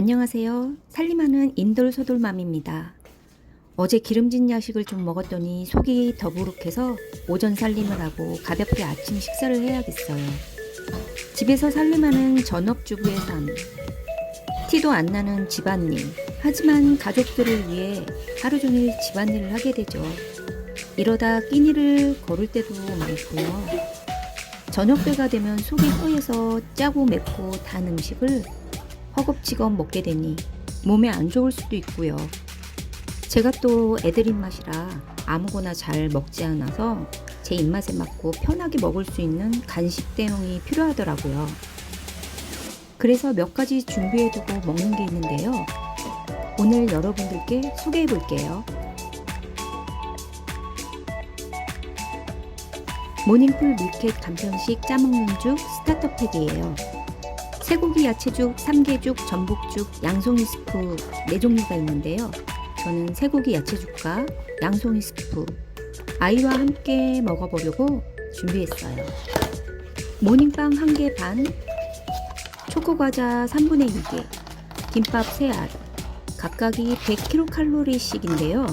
안녕하세요. 살림하는 인돌소돌맘입니다. 어제 기름진 야식을 좀 먹었더니 속이 더부룩해서 오전 살림을 하고 가볍게 아침 식사를 해야겠어요. 집에서 살림하는 전업주부의 삶. 티도 안 나는 집안일. 하지만 가족들을 위해 하루 종일 집안일을 하게 되죠. 이러다 끼니를 걸을 때도 많고요. 저녁 때가 되면 속이 허해서 짜고 맵고 단 음식을 허겁지겁 먹게 되니 몸에 안 좋을 수도 있고요. 제가 또 애들 입맛이라 아무거나 잘 먹지 않아서 제 입맛에 맞고 편하게 먹을 수 있는 간식 대용이 필요하더라고요. 그래서 몇 가지 준비해두고 먹는 게 있는데요. 오늘 여러분들께 소개해 볼게요. 모닝풀 밀켓 간편식 짜먹는 죽 스타터 팩이에요. 쇠고기 야채죽, 삼계죽, 전복죽, 양송이 스프 네 종류가 있는데요. 저는 쇠고기 야채죽과 양송이 스프 아이와 함께 먹어보려고 준비했어요. 모닝빵 1개 반, 초코과자 3분의 2개, 김밥 3알, 각각이 100kcal씩인데요.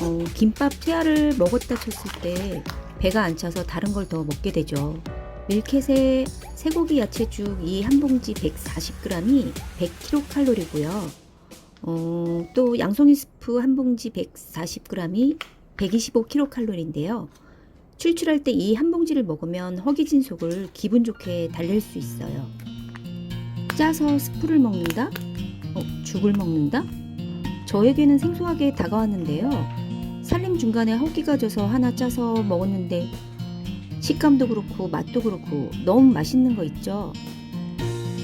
어, 김밥 3알을 먹었다 쳤을 때 배가 안 차서 다른 걸 더 먹게 되죠. 밀켓에 쇠고기 야채죽 이 한 봉지 140g이 100kcal고요. 어, 또 양송이 스프 한 봉지 140g이 125kcal인데요. 출출할 때 이 한 봉지를 먹으면 허기진 속을 기분 좋게 달랠 수 있어요. 짜서 스프를 먹는다? 어, 죽을 먹는다? 저에게는 생소하게 다가왔는데요. 살림 중간에 허기가 져서 하나 짜서 먹었는데 식감도 그렇고 맛도 그렇고 너무 맛있는 거 있죠.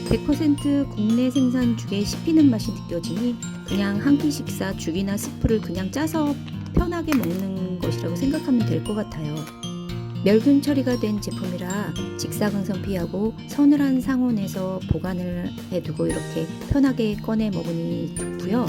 100% 국내 생산 죽에 씹히는 맛이 느껴지니 그냥 한 끼 식사 죽이나 스프를 그냥 짜서 편하게 먹는 것이라고 생각하면 될 것 같아요. 멸균 처리가 된 제품이라 직사광선 피하고 서늘한 상온에서 보관을 해두고 이렇게 편하게 꺼내 먹으니 좋고요.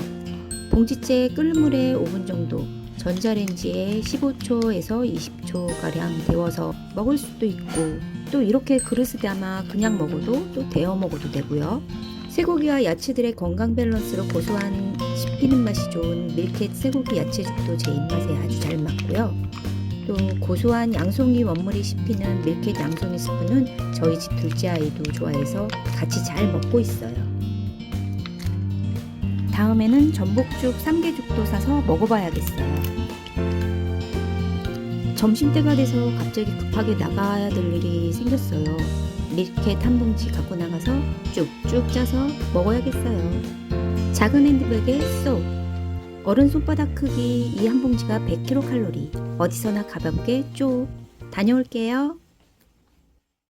봉지째 끓는 물에 5분 정도 전자레인지에 15초에서 20초가량 데워서 먹을 수도 있고 또 이렇게 그릇에 담아 그냥 먹어도 또 데워 먹어도 되고요. 쇠고기와 야채들의 건강 밸런스로 고소한 씹히는 맛이 좋은 밀켓 쇠고기 야채죽도 제 입맛에 아주 잘 맞고요. 또 고소한 양송이 원물이 씹히는 밀켓 양송이 스프는 저희 집 둘째 아이도 좋아해서 같이 잘 먹고 있어요. 다음에는 전복죽, 삼계죽도 사서 먹어봐야겠어요. 점심때가 돼서 갑자기 급하게 나가야 될 일이 생겼어요. 밀켓 한 봉지 갖고 나가서 쭉쭉 짜서 먹어야겠어요. 작은 핸드백에 쏙. 어른 손바닥 크기 이 한 봉지가 100kcal. 어디서나 가볍게 쭉. 다녀올게요.